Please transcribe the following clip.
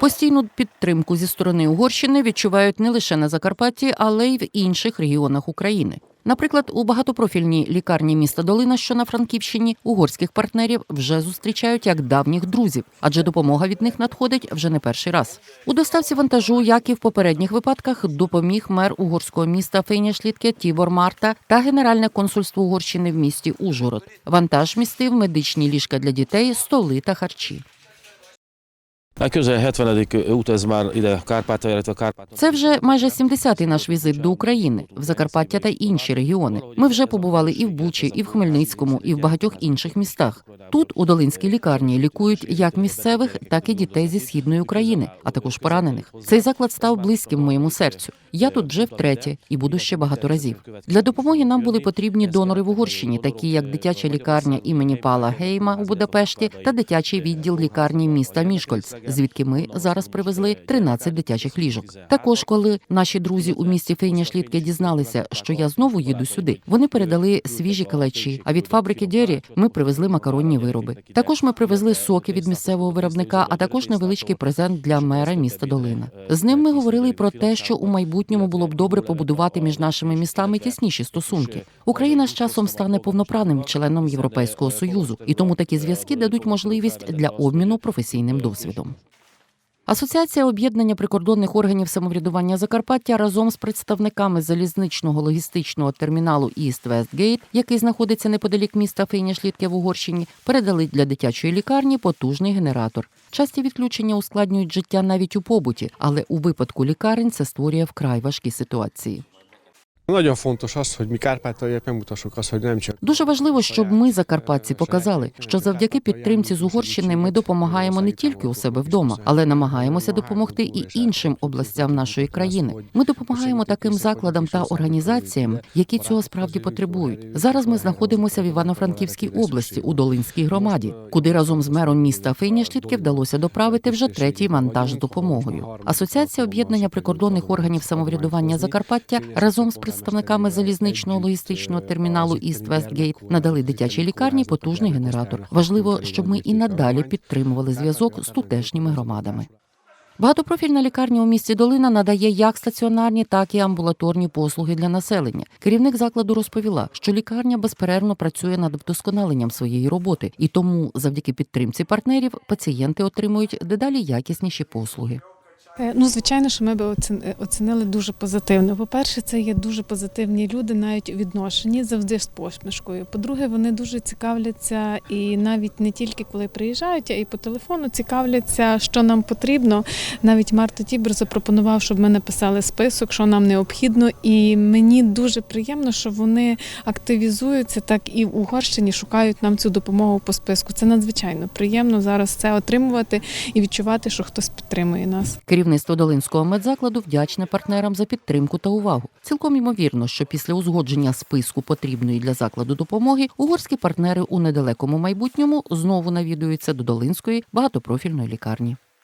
Постійну підтримку зі сторони Угорщини відчувають не лише на Закарпатті, але й в інших регіонах України. Наприклад, у багатопрофільній лікарні міста Долина, що на Франківщині, угорських партнерів вже зустрічають як давніх друзів, адже допомога від них надходить вже не перший раз. У доставці вантажу, як і в попередніх випадках, допоміг мер угорського міста Фейняшлітке Тібор Марта та Генеральне консульство Угорщини в місті Ужгород. Вантаж містив медичні ліжка для дітей, столи та харчі. Hát közel 70. út ez már ide Kárpátalja. Це вже майже 70-й наш візит до України, в Закарпаття та інші регіони. Ми вже побували і в Бучі, і в Хмельницькому, і в багатьох інших містах. Тут у Долинській лікарні лікують як місцевих, так і дітей зі східної України, а також поранених. Цей заклад став близьким моєму серцю. Я тут вже втретє і буду ще багато разів. Для допомоги нам були потрібні донори в Угорщині, такі як дитяча лікарня імені Пала Гейма у Будапешті та дитячий відділ лікарні міста Мішкольц, звідки ми зараз привезли 13 дитячих ліжок. Також, коли наші друзі у місті Фейняшлітке дізналися, що я знову їду сюди, вони передали свіжі калачі. А від фабрики Дєрі ми привезли макаронні вироби. Також ми привезли соки від місцевого виробника, а також невеличкий презент для мера міста Долина. З ним ми говорили про те, що у майбутньому було б добре побудувати між нашими містами тісніші стосунки. Україна з часом стане повноправним членом Європейського союзу, і тому такі зв'язки дадуть можливість для обміну професійним досвідом. Асоціація об'єднання прикордонних органів самоврядування Закарпаття разом з представниками залізничного логістичного терміналу East West який знаходиться неподалік міста Фейняшлітке в Угорщині, передали для дитячої лікарні потужний генератор. Часті відключення ускладнюють життя навіть у побуті, але у випадку лікарень це створює вкрай важкі ситуації. Nagyon fontos az, hogy mi Kárpátaljak megmutassuk azt, hogy Дуже важливо, щоб ми, закарпатці, показали, що завдяки підтримці з Угорщини ми допомагаємо не тільки у себе вдома, але намагаємося допомогти і іншим областям нашої країни. Ми допомагаємо таким закладам та організаціям, які цього справді потребують. Зараз ми знаходимося в Івано-Франківській області у Долинській громаді, куди разом з мером міста Фейняшлітки вдалося доправити вже третій вантаж з допомогою. Асоціація об'єднання прикордонних органів самоврядування Закарпаття разом з представниками залізничного логістичного терміналу East West надали дитячій лікарні потужний генератор. Важливо, щоб ми і надалі підтримували зв'язок з тутешніми громадами. Багатопрофільна лікарня у місті Долина надає як стаціонарні, так і амбулаторні послуги для населення. Керівник закладу розповіла, що лікарня безперервно працює над вдосконаленням своєї роботи, і тому, завдяки підтримці партнерів, пацієнти отримують дедалі якісніші послуги. Е, Ну, звичайно, що ми оцін- е, оцінили дуже позитивно. По-перше, це є дуже позитивні люди, навіть у відношенні завжди з посмішкою. По-друге, вони дуже цікавляться і навіть не тільки коли приїжджають, а і по телефону цікавляться, що нам потрібно. Навіть Марта Тібер запропонував, щоб ми написали список, що нам необхідно. І мені дуже приємно, що вони активізуються так і в Угорщині шукають нам цю допомогу по списку. Це надзвичайно приємно зараз це отримувати і відчувати, що хтось підтримує нас. Керівництво Долинського медзакладу вдячне партнерам за підтримку та увагу. Цілком ймовірно, що після узгодження списку потрібної для закладу допомоги угорські партнери у недалекому майбутньому знову навідуються до Долинської багатопрофільної лікарні.